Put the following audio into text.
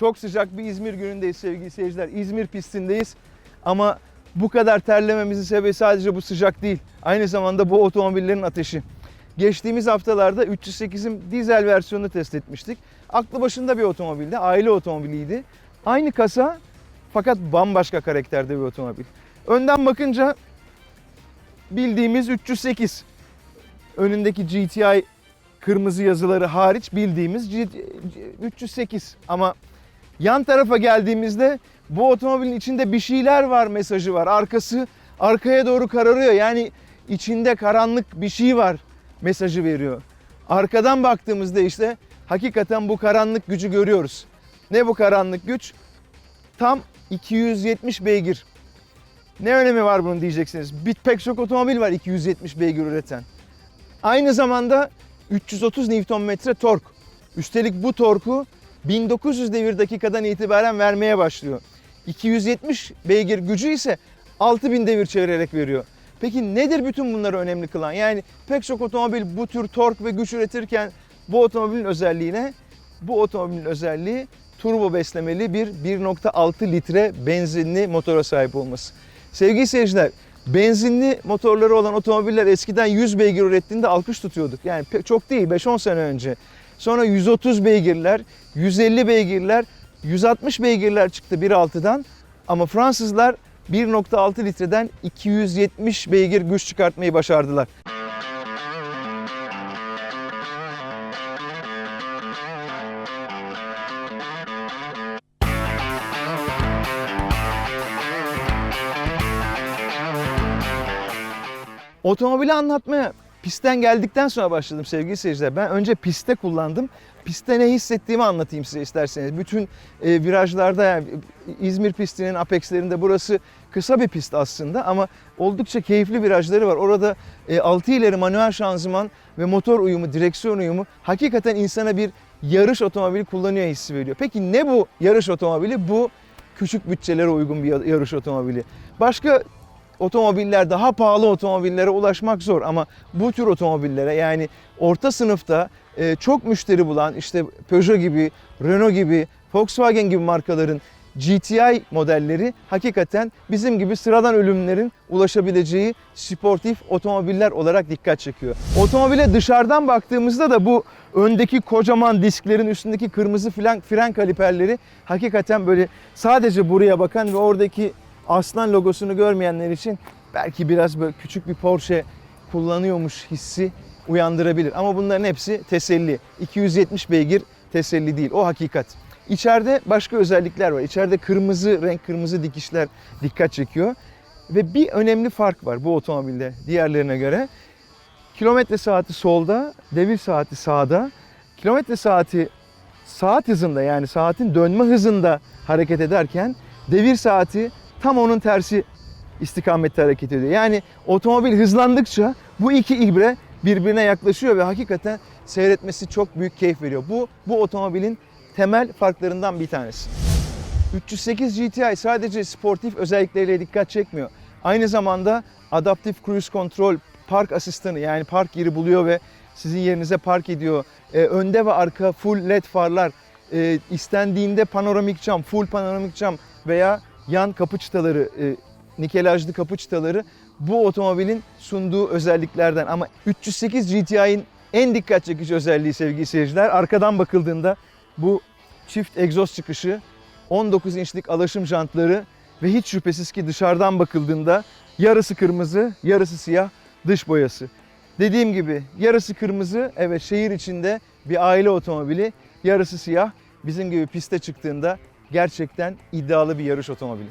Çok sıcak bir İzmir günündeyiz sevgili seyirciler. İzmir pistindeyiz. Ama bu kadar terlememizin sebebi sadece bu sıcak değil. Aynı zamanda bu otomobillerin ateşi. Geçtiğimiz haftalarda 308'in dizel versiyonunu test etmiştik. Aklı başında bir otomobildi, aile otomobiliydi. Aynı kasa fakat bambaşka karakterde bir otomobil. Önden bakınca bildiğimiz 308. Önündeki GTI kırmızı yazıları hariç bildiğimiz G- G- 308. Ama yan tarafa geldiğimizde bu otomobilin içinde bir şeyler var mesajı var. Arkası arkaya doğru kararıyor. Yani içinde karanlık bir şey var mesajı veriyor. Arkadan baktığımızda işte hakikaten bu karanlık gücü görüyoruz. Ne bu karanlık güç? Tam 270 beygir. Ne önemi var bunun diyeceksiniz. Bir pek çok otomobil var 270 beygir üreten. Aynı zamanda 330 Nm tork. Üstelik bu torku 1900 devir dakikadan itibaren vermeye başlıyor. 270 beygir gücü ise 6000 devir çevirerek veriyor. Peki nedir bütün bunları önemli kılan? Yani pek çok otomobil bu tür tork ve güç üretirken bu otomobilin özelliği ne? Bu otomobilin özelliği turbo beslemeli bir 1.6 litre benzinli motora sahip olması. Sevgili seyirciler, benzinli motorları olan otomobiller eskiden 100 beygir ürettiğinde alkış tutuyorduk. Yani çok değil 5-10 sene önce. Sonra 130 beygirler, 150 beygirler, 160 beygirler çıktı 1.6'dan. Ama Fransızlar 1.6 litreden 270 beygir güç çıkartmayı başardılar. Otomobili anlatmaya pistten geldikten sonra başladım sevgili seyirciler. Ben önce pistte kullandım. Pistte ne hissettiğimi anlatayım size isterseniz. Bütün e, virajlarda yani İzmir pistinin apexlerinde burası kısa bir pist aslında ama oldukça keyifli virajları var. Orada e, 6 ileri manuel şanzıman ve motor uyumu, direksiyon uyumu hakikaten insana bir yarış otomobili kullanıyor hissi veriyor. Peki ne bu yarış otomobili? Bu küçük bütçelere uygun bir yarış otomobili. Başka otomobiller daha pahalı otomobillere ulaşmak zor ama bu tür otomobillere yani orta sınıfta e, çok müşteri bulan işte Peugeot gibi, Renault gibi, Volkswagen gibi markaların GTI modelleri hakikaten bizim gibi sıradan ölümlerin ulaşabileceği sportif otomobiller olarak dikkat çekiyor. Otomobile dışarıdan baktığımızda da bu öndeki kocaman disklerin üstündeki kırmızı fren, fren kaliperleri hakikaten böyle sadece buraya bakan ve oradaki aslan logosunu görmeyenler için belki biraz böyle küçük bir Porsche kullanıyormuş hissi uyandırabilir. Ama bunların hepsi teselli. 270 beygir teselli değil. O hakikat. İçeride başka özellikler var. İçeride kırmızı renk, kırmızı dikişler dikkat çekiyor. Ve bir önemli fark var bu otomobilde diğerlerine göre. Kilometre saati solda, devir saati sağda. Kilometre saati saat hızında yani saatin dönme hızında hareket ederken devir saati tam onun tersi istikamette hareket ediyor. Yani otomobil hızlandıkça bu iki ibre birbirine yaklaşıyor ve hakikaten seyretmesi çok büyük keyif veriyor. Bu bu otomobilin temel farklarından bir tanesi. 308 GTI sadece sportif özellikleriyle dikkat çekmiyor. Aynı zamanda Adaptive Cruise Control park asistanı yani park yeri buluyor ve sizin yerinize park ediyor. Ee, önde ve arka full led farlar, ee, istendiğinde panoramik cam, full panoramik cam veya yan kapı çıtaları, e, nikelajlı kapı çıtaları bu otomobilin sunduğu özelliklerden. Ama 308 GTI'nin en dikkat çekici özelliği sevgili seyirciler arkadan bakıldığında bu çift egzoz çıkışı, 19 inçlik alaşım jantları ve hiç şüphesiz ki dışarıdan bakıldığında yarısı kırmızı, yarısı siyah dış boyası. Dediğim gibi yarısı kırmızı, evet şehir içinde bir aile otomobili, yarısı siyah. Bizim gibi piste çıktığında gerçekten iddialı bir yarış otomobili.